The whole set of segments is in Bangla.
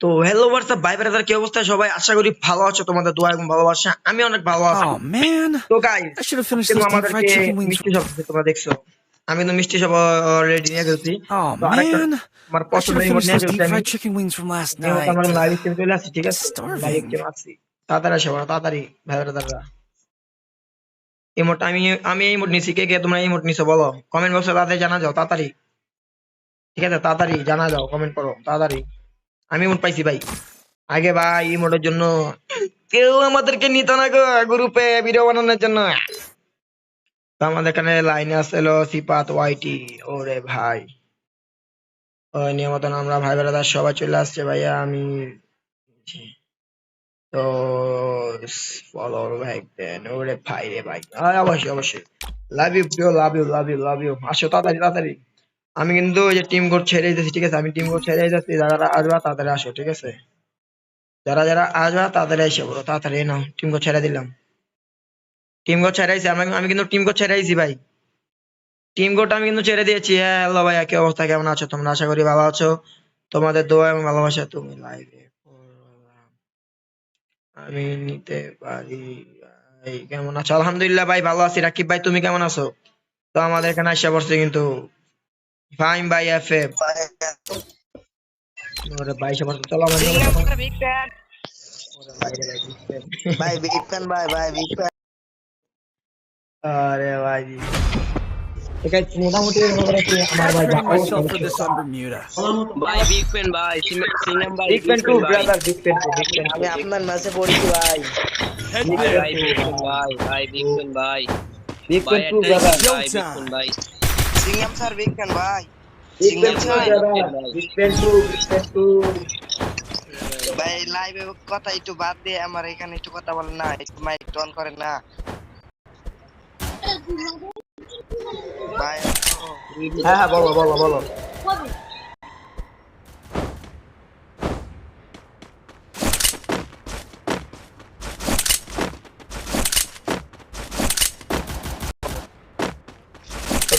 তো হ্যালো হোয়াটসঅ্যাপ ভাই ব্রাদার কি অবস্থা? সবাই আশা করি ভালো আছো তোমাদের দোয়া এবং ভালোবাসা। আমি অনেক ভালো আছি। Oh তো গাইস আমাদেরকে. মিষ্টি সব তোমরা দেখছ? আমি তো মিষ্টি সব অলরেডি নিয়ে গেছি Oh আমার পছন্দের ইমোট নিয়ে গেছি আমি। wings from last এই মতো আমার লাইভ স্ট্রিম চলে আসছে ঠিক আছে. লাইভ স্ট্রিম আসছি। তাড়াতাড়ি আসো তাড়াতাড়ি। ভাই ব্রাদাররা ইমোট আমি আমি এই ইমোট নিছি। কে কে তোমরা এই ইমোট নিছো বলো। কমেন্ট বক্সে তাড়াতাড়ি জানা যাও তাড়াতাড়ি। ঠিক আছে তাড়াতাড়ি জানা যাও কমেন্ট করো তাড়াতাড়ি। আমি ইমোট পাইছি ভাই। আগে ভাই ইমোটের জন্য কেউ আমাদেরকে নিত না গো গ্রুপে ভিডিও বানানোর জন্য। আমাদের এখানে লাইনে আসলো সিপাত ওয়াইটি ওরে ভাই। ওই নিয়মত আমরা ভাই বেড়াদার সবাই চলে আসছে ভাইয়া, আমি তো ফলো ভাই দেন ওরে ভাই রে ভাই। অবশ্যই অবশ্যই। Love you love you love you love you আসো, তাড়াতাড়ি তাড়াতাড়ি। আমি কিন্তু ওই যে টিম কোড ছেড়ে দিতেছি, ঠিক আছে? আমি টিম কোড ছেড়ে দিতেছি, যারা আসবা তাড়াতাড়ি আসো, ঠিক আছে? যারা যারা আসবা তাড়াতাড়ি এসে বলো তাড়াতাড়ি নাও টিম কোড ছেড়ে দিলাম। টিম কোড ছেড়াইছি আমি আমি কিন্তু টিম কোড ছেড়াইছি ভাই। টিম কোড আমি কিন্তু ছেড়ে দিয়েছি হ্যাঁ হ্যালো ভাই কি অবস্থা, কেমন আছো তোমরা? আশা করি ভালো আছো। তোমাদের দোয়া এবং ভালোবাসা তুমি লাইভে আমি নিতে পারি, ভাই, কেমন আছো? আলহামদুলিল্লাহ, ভাই, ভালো আছি। রাকিব ভাই, তুমি কেমন আছো? তো আমাদের এখানে আসা পড়ছে কিন্তু ফাইম ভাই এফ এফ ওরে ভাই পড়ছে চলো আমার ওরে ভাই রে ভাই। ভাই বিগ ফ্যান ভাই ভাই বিগ ফ্যান আরে ভাই। মোটামুটি আমার ভাই. ভাই বিগ ফ্যান ভাই সিং- সিঙ্গাম ভাই big fan to brother big fan to big fan আমি আপনার ম্যাচে পড়েছি ভাই। ভাই বিগ ফ্যান ভাই ভাই বিগ ফ্যান ভাই বিগ ভাই ফ্যান টু একটাই ব্রাদার ভাই বিগ ফ্যান ভাই সিঙ্গাম স্যার বিজ্ঞান ভাই বিগ স্যার বিজ্ঞান। টু বিজ্ঞান টু ভাই লাইভে কথা একটু বাদ দিয়ে আমার এখানে একটু কথা বলেন না একটু মাইক অন করেন না ভাই হ্যাঁ হ্যাঁ বলো বলো বলো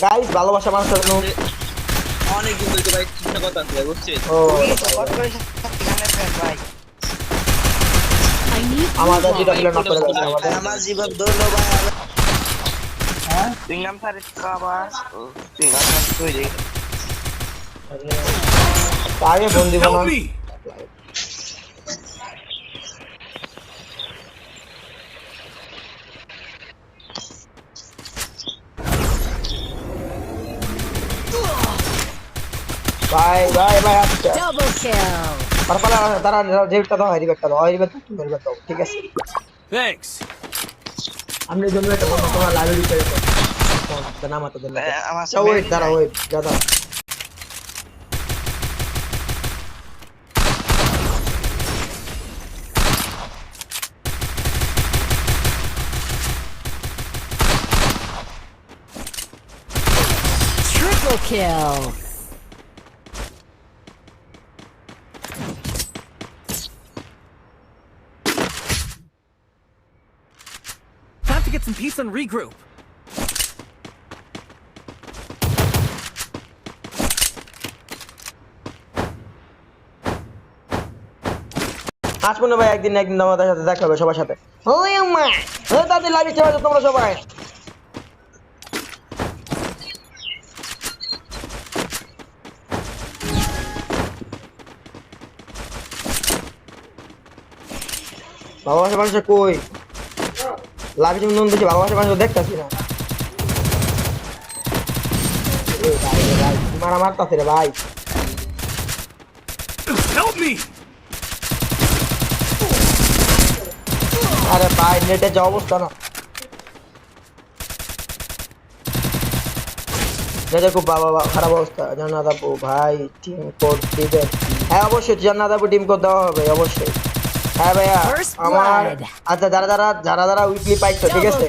গাইস ভালোবাসা মানুষের জন্য। অনেক দিন ধরে ভাই চিন্তা কথা আছে বুঝছিস? ও ভাই। আমাদের যেটা প্ল্যান না করে আমাদের। আমার জীবন ধরলো ভাই আমি- সিঙ্গাম স্যার একটু আবার ও, সিঙ্গাম স্যার তৈরি আগে ফোন দিব না Help me! ভাই ভাই ভাই আচ্ছা Double kill. তারপরে তারা রিবেটটা দাও রিবেটটা দাও রিবেট তুমি রিবেট দাও ঠিক আছে Thanks. আমি জন্য একটা বন্ধু তোমার লাইভে দিতে তো নাম তো দিন ভাই, আমার আচ্ছা ওয়েট দাঁড়া ওয়েট দাদা Triple kill. Get some peace and regroup. আজ মনে ভাই একদিন একদিন আমাদের সাথে দেখা হবে সবার সাথে। ওই আম্মা ওই তাদের লাইভে তোমরা সবাই। ভালোবাসা মানুষের কই? লাভি যেমন নুন বেশি ভালোবাসা মানুষ দেখতেছি না? ভাই, মারা মারতাছে রে ভাই! আরে ভাই নেটের যা অবস্থা না। নেটের খুব বাবা বাবা খারাপ অবস্থা। জান্নাত আপু ভাই টিম কোড দিবেন। হ্যাঁ অবশ্যই জান্নাত আপু টিম কোড দেওয়া হবে অবশ্যই। হ্যাঁ ভাইয়া আমার আচ্ছা যারা যারা যারা যারা উইকলি পাইছো ঠিক আছে?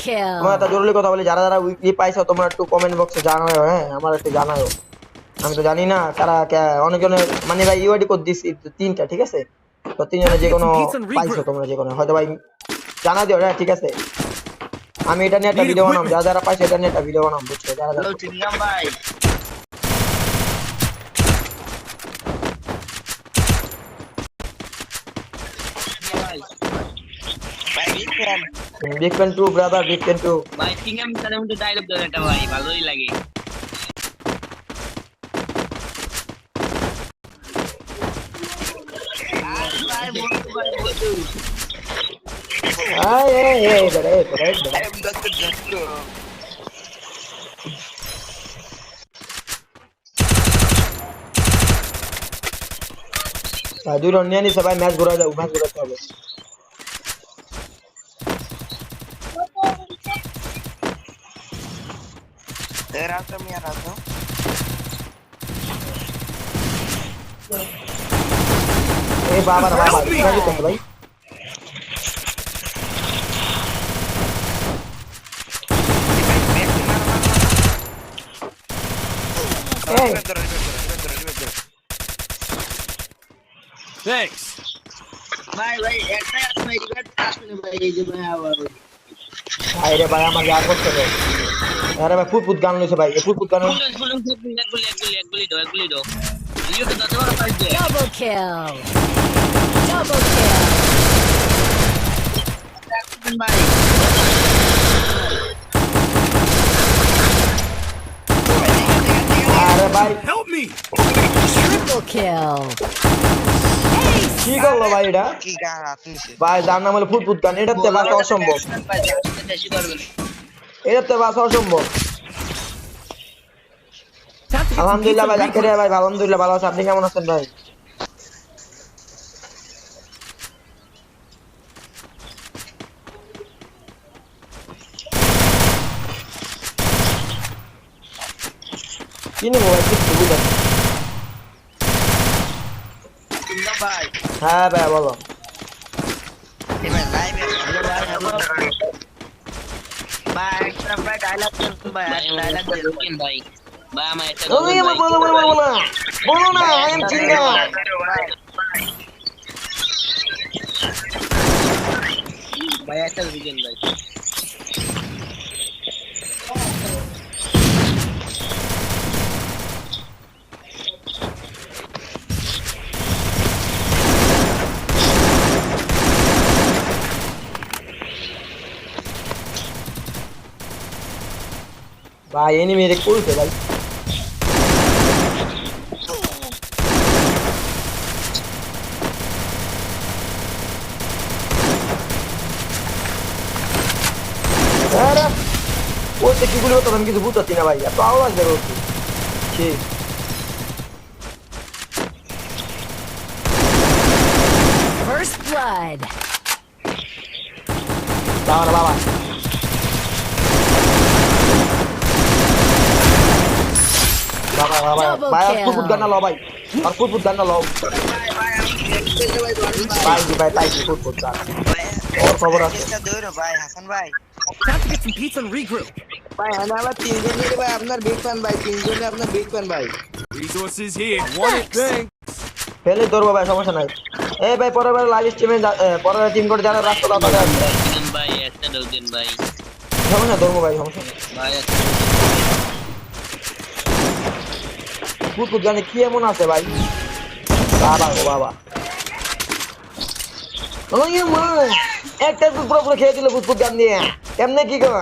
একটা জরুরি কথা বলি যারা যারা উইকলি পাইছো তোমরা একটু কমেন্ট বক্সে জানাও হ্যাঁ? আমার একটু জানাও আমি তো জানি না তারা কে- অনেকজনের মানে ভাই ইউআইডি কোড দিছি তিনটা ঠিক আছে? তো তিনজনে যে কোনো পাইছো তোমরা যে কোনো হয়তো ভাই জানা দিও হ্যাঁ ঠিক আছে? আমি এটা নিয়ে একটা ভিডিও বানাম যারা যারা পাইছে এটা নিয়ে একটা ভিডিও বানাম বুঝছ? যারা যারা হ্যালো সিঙ্গাম ভাই big pen too brother big pen too ভাই সিঙ্গাম তার মধ্যে ডায়লগ দেন এটা ভাই ভালোই লাগে ভাই বন্ধু ভাই বন্ধু আয় এই এই বেড়ে এই বেড়ে এই বেড়ে। I'm not the doctor. ভাই দুই রাউন্ড নিয়ে নিছে ভাই ম্যাচ ঘোরা যাও ম্যাচ ঘোরাতে হবে Eh, Rato, mia Rato. এই বাবা রে বাবা কি করতে ভাই এই Thanks. ভাই ভাই একটা ভাই রিভাইভ ভাই আমার যা করতে হবে আরে ভাই ফুট ফুট গান লইছে ভাই এই ফুট ফুট গান তো Double kill. Double kill. আরে ভাই Help me! Triple kill. কি করল ভাই এটা কি গান আপনি ভাই যার নাম হলো ফুট ফুট গান এটাতে বাসা অসম্ভব বেশি করবেন এটাতে বাসা অসম্ভব। আলহামদুলিল্লাহ ভাই জাকির ভাই আলহামদুলিল্লাহ ভালো আছে। আপনি কেমন আছেন ভাই? নেব ভাই হ্যাঁ বলো বলো বলো বলো বলো না আই এম চিঙ্গা ভাই একটা দিবেন ভাই ভাই এনিমি রে করছে ভাই আরে ওতে কি গুলো তো আমি কিছু বুঝতে না ভাই এত আওয়াজ বের হচ্ছে ঠিক First blood. বাবা রে বাবা বাবা বাবা Double ভাই আর. ফুটফুট গান্না লও ভাই আর ফুটফুট গান্না লও পাইছি ভাই পাইছি ফুটফুট গান ওর খবর আছে ভাই হাসান ভাই Time to get some pizza and regroup. ভাই আমি আবার তিনজনের ভাই আপনার বিগ ফ্যান ভাই তিনজনে আপনার বিগ ফ্যান ভাই Resources here. One thing. ফেলে ধরবো ভাই সমস্যা নাই এই ভাই পরের বার লাইভ স্ট্রিমে পরের টিম করে যারা রাস্তা দাও তাহলে ভাই একটা দিন ভাই সমস্যা ধরবো ভাই সমস্যা নেই ভাই একটা জানে কি এমন আছে ভাই? বাবা গো বাবা। একটা পুরো পুরো খেয়ে দিল ফুটফুট গান দিয়ে। কেমনে কি কর?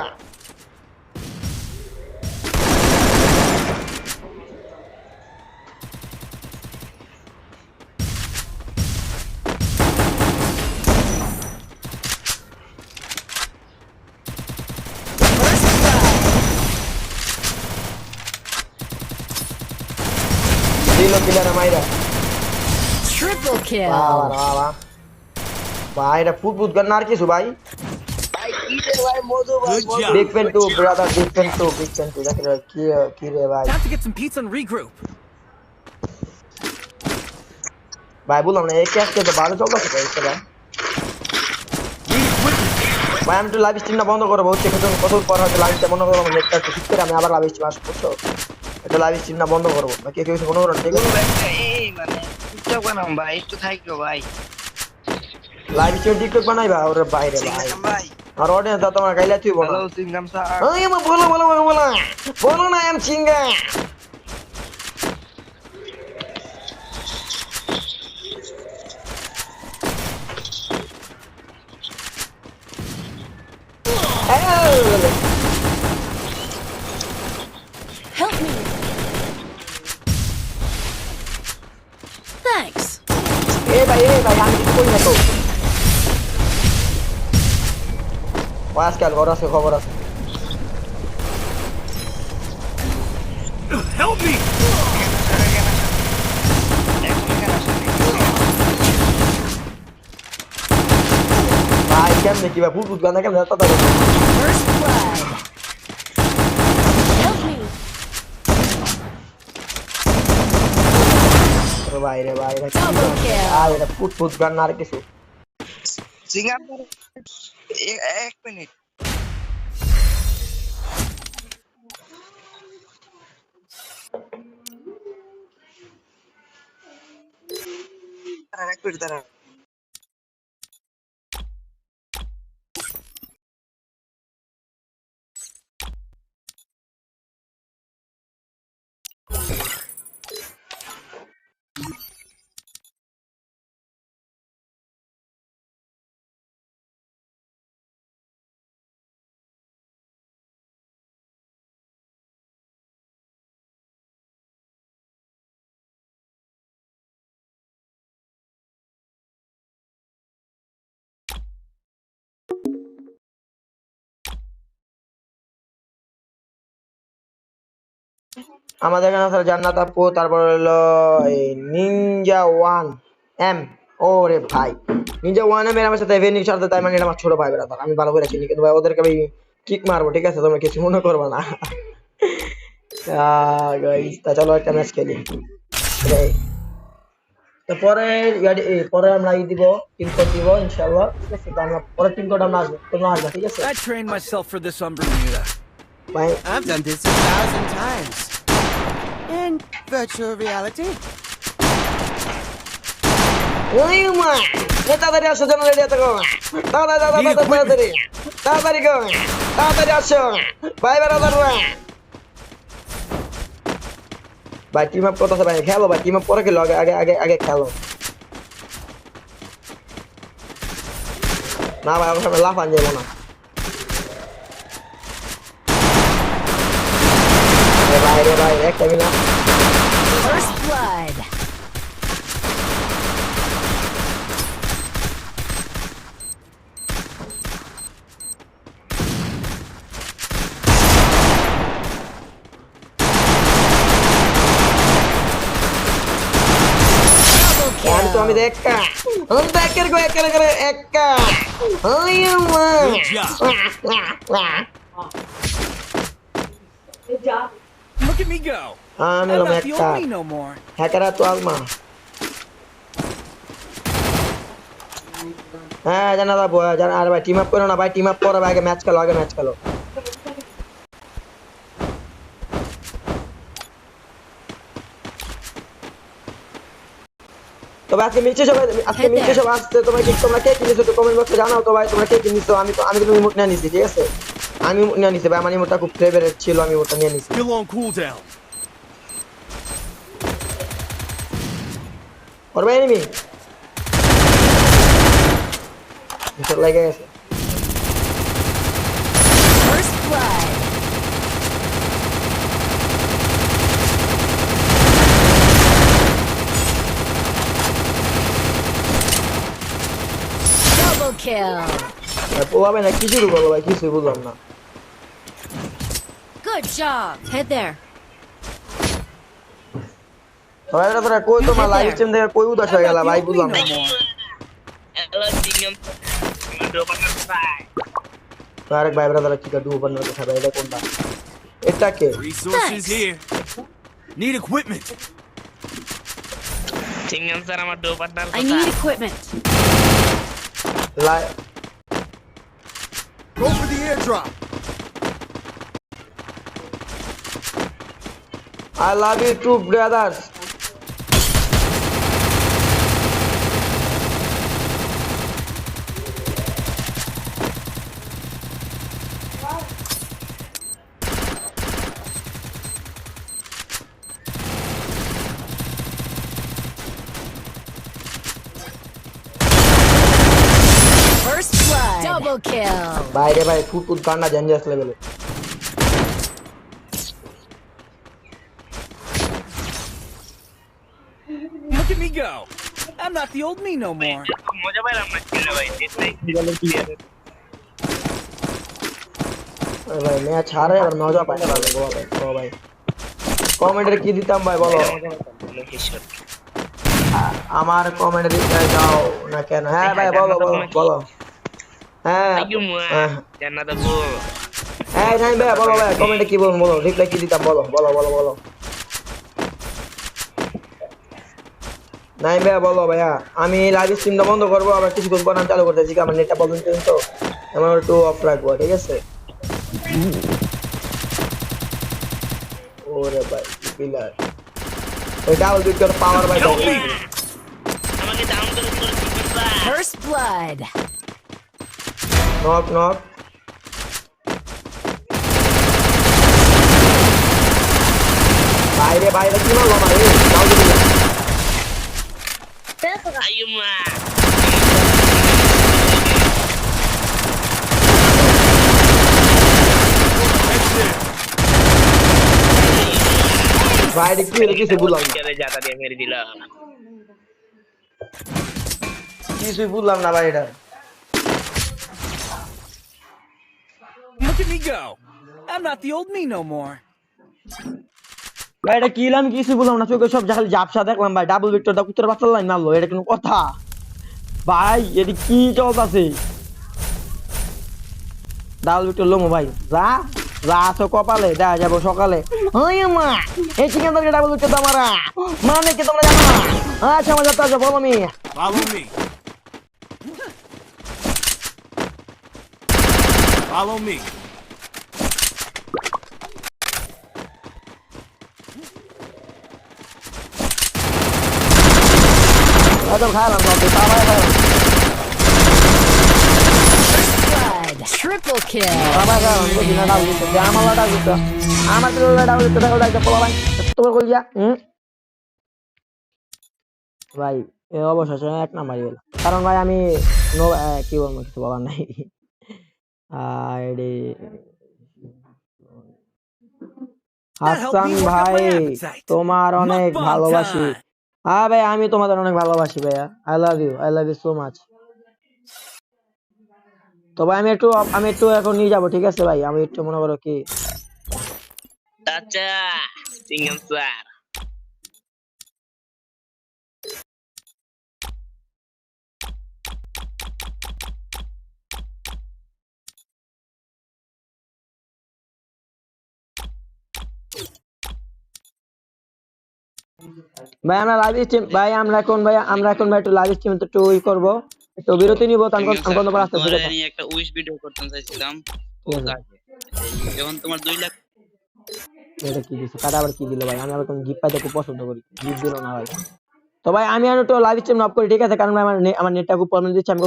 Triple kill. বাবা ভাই এটা গান আর কিছু ভাই? টু বিগ পেন টু দেখে রে, কি কি রে ভাই? Time to get some pizza and regroup. ভাই বললাম না এই ক্যাশকে তো ভালো চলতেছে ভাই এটা ভাই। ভাই আমি একটু লাইভ স্ট্রিমটা বন্ধ করব হচ্ছে কত পর হয়তো লাইভটা বন্ধ করব নেটটা ঠিক করে আমি আবার লাইভ স্ট্রিম আসব এটা লাইভ স্ট্রিমটা বন্ধ করব। না কে কেউ কিছু মনে করো ঠিক আছে? এই মানে টিকটক বানাম ভাই একটু থাকো ভাই। লাইভ স্ট্রিম টিকটক বানাইবা ওর বাইরে ভাই। সিঙ্গাম আর অডিয়েন্স দাও তোমার গাইলা তুই বলো। সিঙ্গাম স্যার। ওই বলো বলো বলো বলো। বলো না এম চিঙ্গা এ ভাই এ ভাই আমি কিছু করি না তো ও আজকাল ঘর আছে খবর আছে Help me! ভাই কেমনে কি ভাই ফুট ফুট গান কেমনে তাড়াতাড়ি First blood. Help me. রে ভাই রে ভাই এটা কি Double kill. আর এটা ফুট ফুট গান না আর কিছু সিঙ্গাপুর এ- এক মিনিট দাঁড়ান, আমাদের এখানে আছে জান্নাত আপু, তারপর হলো নিনজা ওয়ান এম ও রে ভাই নিনজা ওয়ান এম এর আমার সাথে এভেনিং সাথে তাই মানে আমার ছোট ভাই ব্রাদার আমি ভালো করে চিনি, কিন্তু ভাই, ওদেরকে আমি কিক মারবো, ঠিক আছে? তোমরা কিছু মনে করবে না। তা চলো একটা ম্যাচ খেলি। পরে আমরা ই দিব টিম কোড দিব, ইনশাআল্লাহ। ঠিক আছে আমরা পরে টিম কোড আমরা আসব, তোমরা আসবে, ঠিক আছে. ভাই I've done this a thousand times. In virtual reality. ওই মা এ তাড়াতাড়ি আসো যেন রেডি আছে গো তাড়াতাড়ি তাড়াতাড়ি তাড়াতাড়ি তাড়াতাড়ি গো তাড়াতাড়ি আসো ভাই বেড়াদার ভাই ভাই টিম আপ করতেছে ভাই খেলো ভাই টিম আপ পরে খেলো আগে আগে আগে আগে খেলো না ভাই আমার সামনে লাফান যাব না এ ভাই রে ভাই একটা মিনা First blood. Double আমি তো আমি kill. দেখা আমি তো একের গো Look at me go. আমি I'm হলাম not the only no more. হ্যাকারা তো আলমা হ্যাঁ জানা যাব জানা আর ভাই টিম আপ করো না ভাই টিম আপ করো আগে ম্যাচ খেলো আগে ম্যাচ খেলো তবে আজকে মিছে সবাই আজকে Head মিছে সব আসছে তোমরা কি তোমরা কে কিনেছো তো কমেন্ট বক্সে জানাও তো ভাই তোমরা কে কিনেছো আমি তো আমি কিন্তু রিমোট নিয়ে নিছি ঠিক আছে আমি নিয়ে নিছি ভাই আমার রিমোটটা খুব ফেভারিট ছিল আমি ওটা নিয়ে নিছি। Still on cooldown. ওর ভাই এনিমি ভিতর লেগে গেছে. ভাই না কি শুরু করল ভাই? কিছুই বুঝলাম না। Good job. Head there. ভাই এটা তোরা কই তোমার লাইভ স্ট্রিম দেখে কই উদাস হয়ে গেল ভাই বুঝলাম না হ্যালো সিঙ্গম ডোপাটার ভাই তো আরেক ভাই ব্রাদার কি কাটু উপর না কথা ভাই এটা কোনটা এটা কে Resources Nice. here. Need equipment. Singham sir আমার ডোপাটার I need equipment. লাই Go for the airdrop. I love you too brothers First blood. Double kill. বাইরে ভাই ফুট ফুট কান্না ডেঞ্জারাস লেভেলে Look at me go. I'm not the old me no more. ভাই কি দিতাম ভাই বলো আমার কমেন্টে দিতে যাও না কেন হ্যাঁ ভাই বলো বলো বলো হ্যাঁ হ্যাঁ ভাই বলো ভাই কমেন্টে কি বলব বলো রিপ্লাই কি দিতাম বলো বলো বলো বলো নাই ভাইয়া বলো ভাইয়া। আমি লাইভ স্ট্রিমটা বন্ধ করব আবার কিছুক্ষণ পর আমি চালু করতেছি আমার নেটটা প্রবলেম তো। আমার একটু অফ রাখব ঠিক আছে? ওরে ভাই পিলার ওই ডাবল বিট পাওয়ার ভাই আমাকে ডাউন করে First blood. নক নক বাইরে বাইরে কি ডাবল বিট আইয়ুমা বাইরে কি হলো কিছু না চলে জাতা দিয়ে মেরে দিলাম কিছুই বুঝলাম না ভাই এটা Look at me go. I'm not the old me no more. ভাই, এটা কি আমি কিছু বললাম না। চোখে সব খালি জাপসা দেখলাম ভাই। ডাবল ভিক্টরটা কুত্তর বাচ্চা লাইন মারলো। এটা কোনো কথা। ভাই, এটা কি চলতেছে? ডাবল ভিক্টর লোমো ভাই। যা যা আছো কপালে, দেখা যাব সকালে। ওই মা, এই চিকেন তরকারি ডাবল ভিক্টর আমারা মানে কি তোমরা জানো না? আচ্ছা আমার যাতে বলো আমি Follow me. Triple kill. আমার আমার ভাই তোমার কল দিয়া হুম ভাই এ অবশেষে এক নাম্বারই হলো কারণ ভাই আমি নো কি বলব কিছু বলার নাই। আইডি হাসান ভাই তোমার অনেক ভালোবাসি. হ্যাঁ ভাই, আমি তোমাদের অনেক ভালোবাসি ভাইয়া। I love you I love you so much তো ভাই, আমি একটু আমি একটু এখন নিয়ে যাব, ঠিক আছে ভাই? আমি একটু মনে করো কি আচ্ছা সিংহম স্যার। ভাই আমরা লাইভ স্ট্রিম ভাই আমরা এখন ভাই আমরা এখন ভাই একটু লাইভ স্ট্রিম একটু ই করব। একটু বিরতি নিবো তারপর কোনো পর একটা উইশ ভিডিও করতে চাইছিলাম। যখন তোমার দুই লাখ এটা কি দিছে? তারা আবার কি দিল ভাই? আমি আবার কোন গিফট পাইতে খুব পছন্দ করি। গিফট দিল না ভাই। তো ভাই আমি আর একটু লাইভ স্ট্রিম অফ করি ঠিক আছে? কারণ ভাই আমার নেটটা খুব প্রবলেম দিচ্ছে আমি